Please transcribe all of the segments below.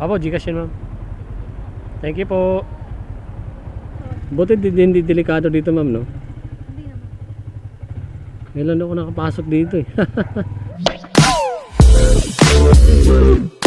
Apo, Gcash yun ma'am. Thank you po. Buti di- hindi delikado dito ma'am no? Hindi naman. Kailan ako nakapasok dito eh.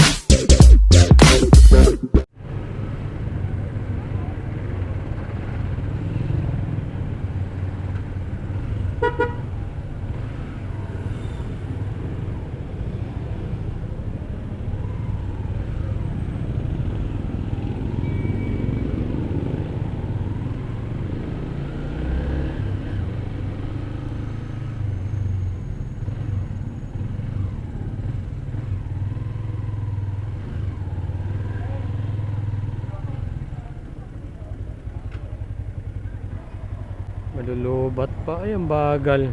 Malulubat pa. Ay, ang bagal.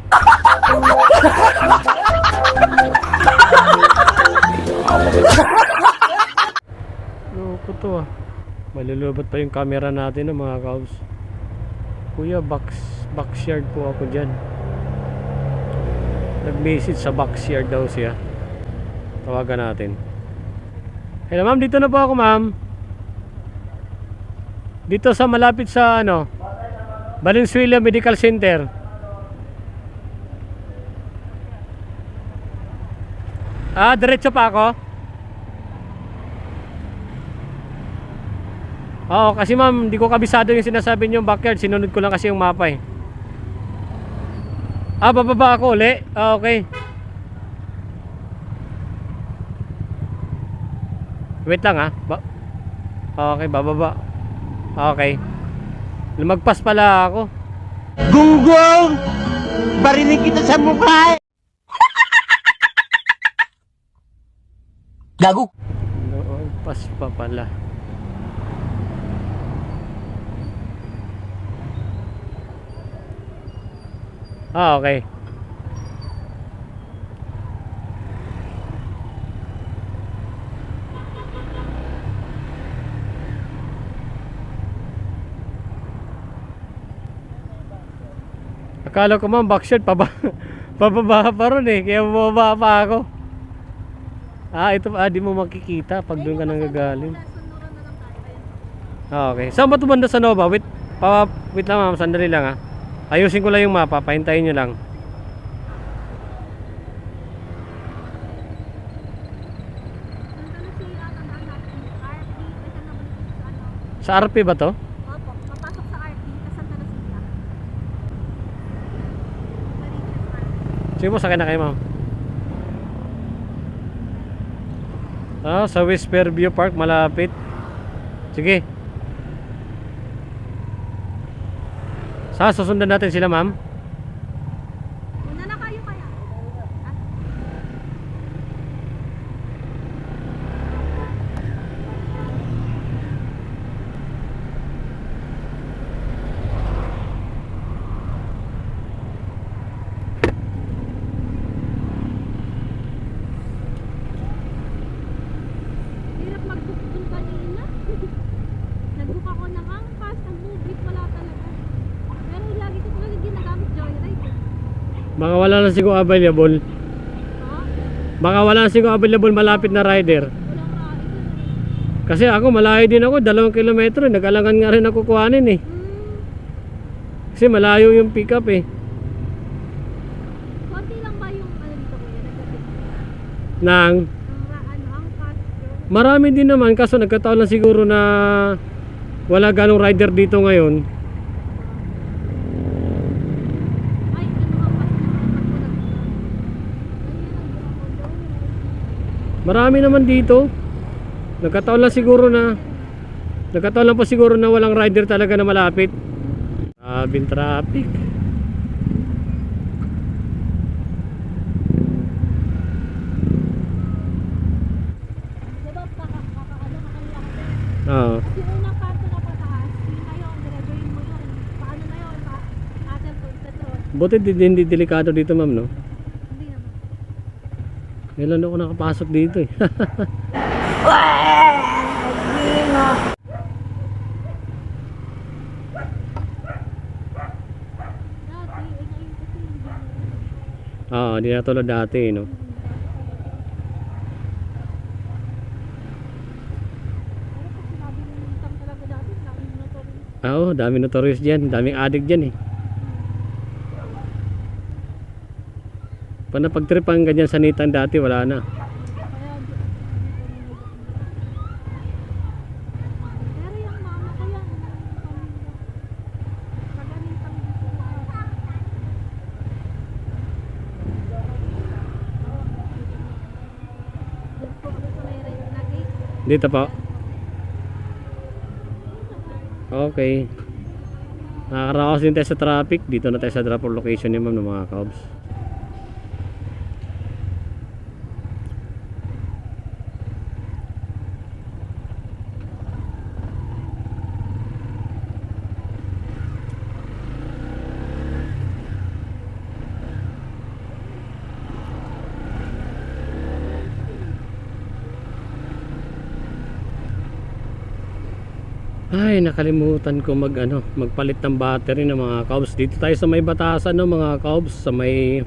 Loko to ah. Malulubat pa yung camera natin no, mga kaus. Kuya, box, backyard po ako dyan. Nag-message sa backyard daw siya. Tawagan natin. Hello ma'am, dito na po ako ma'am. Dito sa malapit sa ano, Valenzuela Medical Center. Ah, diretso pa ako? Oo, kasi ma'am, hindi ko kabisado yung sinasabi niyo backyard. Sinunod ko lang kasi yung mapa eh. Ah, bababa ako uli? Ah, okay. Wait lang ah. Ba okay, bababa. Okay. Lumagpas pala ako. Gunggong! Barinig kita sa mukha! Gago! Lumagpas pa pala. Ah, okay. Akala ko ma'am backshot paba pababa pa ron eh kaya bumaba pa ako. Ah, ito ah, di mo makikita pag doon ka nang gagaling. Ah, okay. Saan ba ito banda sa Nova? Wait, pa, wait lang ma'am, sandali lang ah. Ayusin ko lang yung mapa, pahintayin nyo lang. Sa RP ba to? Opo. Papasok sa RP. Kasanta na sila. Mariches RP. Sige po, sakay na kayo ma'am. Ah, sa West Fairview Park, malapit. Sige. Sa susundan natin sila ma'am. Una na kayo kaya. Ah, Hirap mag-book dun kanina. Nag-book ako ng angkas, ng movies, wala talaga. Pero lagi ko talaga ginagamit joyride. Baka wala na siguro available. Baka wala na siguro available malapit na rider. Kasi ako malayo din ako, dalawang kilometro. Nag-alangan nga rin ako kuhanin eh. Kasi malayo yung pick up eh. Konti lang ba yung ano dito kuya? Nang ano, marami din naman kaso nagkataon lang siguro na wala ganong rider dito ngayon. Ay, ano nga pas na angkas ko lang. Ayun, ang Marami naman dito. Nagkataon lang siguro na Nagkataon lang po siguro na walang rider talaga na malapit. Traffic. Kaka, ano, kakalaki. Oo. Petrol. Buti di- hindi delikado dito ma'am no. Kailan ako nakapasok dito eh. Oo, oh, di na tulad dati, eh, no? Ah, oo, oh, dami notorious dyan. Daming adik dyan eh. Po kami sa may red na gate. Dito po. Okay. Nakakaraos din tayo sa traffic. Dito na tayo sa drop location ni ma'am ng mga cabs. Ay, nakalimutan ko mag ano, magpalit ng battery ng mga cabs. Dito tayo sa may batasan ng mga cabs sa may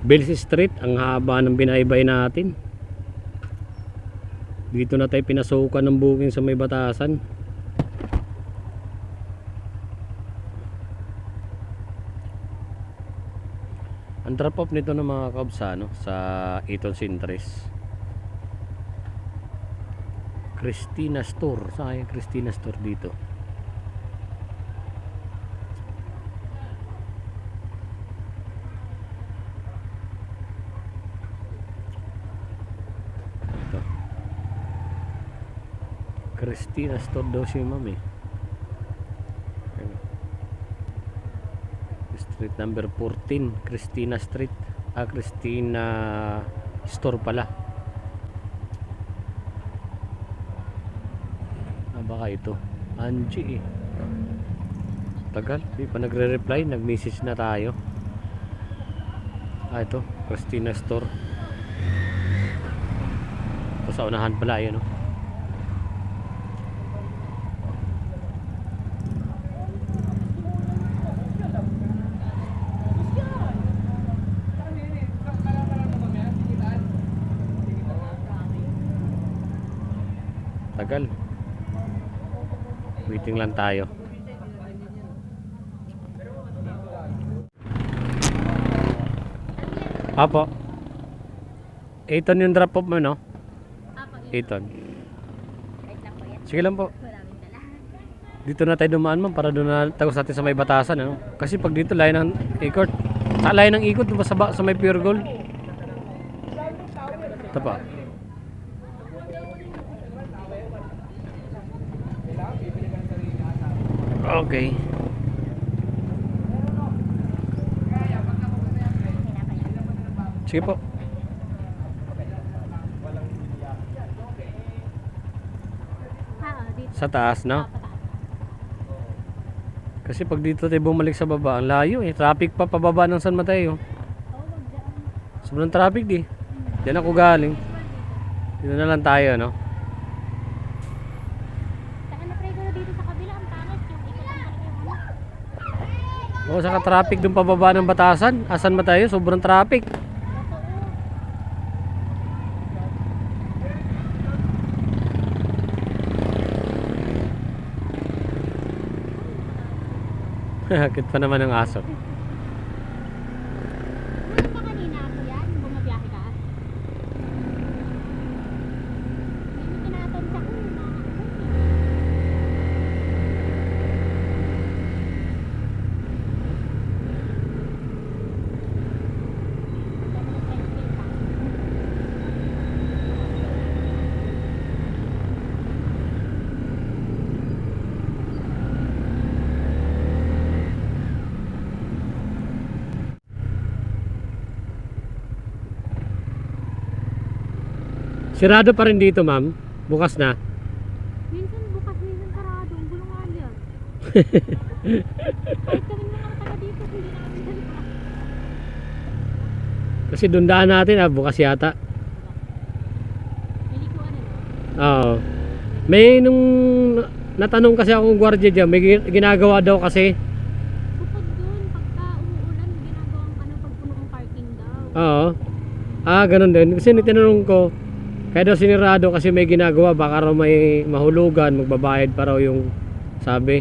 Bills Street. Ang haba ng binaybay natin. Dito na tayo pinasukan ng booking sa may batasan. Ang drop off nito ng mga sa ano, sa Eton Sintres. Christina Store. Saan yung Christina Store dito? Ito. Christina Store daw si ma'am eh. Street number 14, Christina Street. Ah, Christina Store pala. Ah, baka ito. Angie eh. Tagal, di pa nagre-reply, nag-message na tayo. Ah, ito, Christina Store. Ito sa unahan pala, yun oh. Tagal. Waiting lang tayo. Apo. Eton yung drop off mo, no? Yan. Sige lang po. Dito na tayo dumaan ma'am para doon na tagos natin sa may batasan. Ano? Kasi pag dito layo ng ikot. Sa layo ng ikot diba, sa, sa may pure gold. Ito pa. Okay. Sige po. Sa taas, no? Kasi pag dito tayo bumalik sa baba, ang layo eh. Traffic pa pababa ng San Mateo. Sobrang traffic di. Diyan ako galing. Dito na lang tayo, no? Saka na-try ko na dito sa kabila, ang pangit. Yung ikot ang ano. Oo, saka traffic dun pababa ng batasan. Asan ba tayo? Sobrang traffic. Hakit pa naman ng aso. Ano ka kanina ako yan? Bumabiyahe ka? Hindi mo tinatansa ko. Sirado pa rin dito, ma'am. Bukas na. Minsan bukas, minsan sarado. Ang gulong nga yan. Kahit kami mga taga dito, hindi namin. Kasi doon daan natin, ah, bukas yata. Nilikuan ano? Oo. May nung natanong kasi akong gwardiya dyan, may gin- ginagawa daw kasi. Bukod dun, pagka umuulan, ginagawang ano, pagpuno ng parking daw. Oo. Ah, ganun din. Kasi tinanong ko, kaya daw sinirado kasi may ginagawa, baka raw may mahulugan, magbabayad pa raw yung Sabi.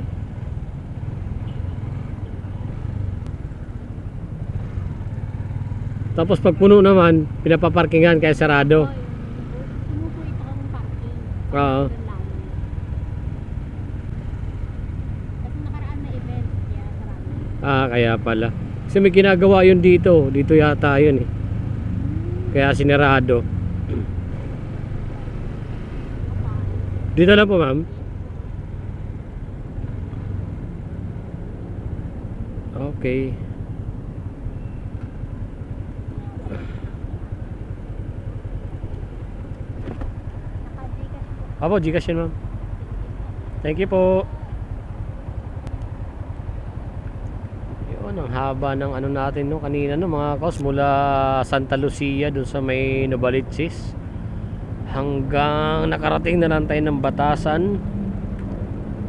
Tapos pag puno naman, pinapaparkingan kaya sarado. Oo. Sarado. Ah, kaya pala. Kasi may ginagawa yun dito. Dito yata yun eh. Kaya sinarado. Dito na po ma'am. Okay. Apo, Gcash yun ma'am. Thank you po. Yun, ang haba ng ano natin no, kanina no, mga kaos mula Santa Lucia dun sa may Novaliches hanggang nakarating na lang tayo ng Batasan.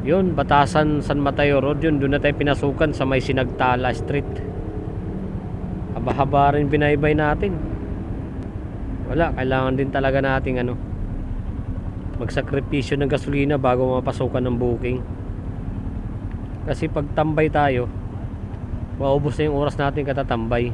Yun, Batasan San Mateo Road yun, doon na tayo pinasukan sa may Sinagtala Street. Haba-haba rin binaybay natin. Wala, kailangan din talaga nating ano, magsakripisyo ng gasolina bago mapasukan ng booking kasi pag tambay tayo maubos na yung oras natin katatambay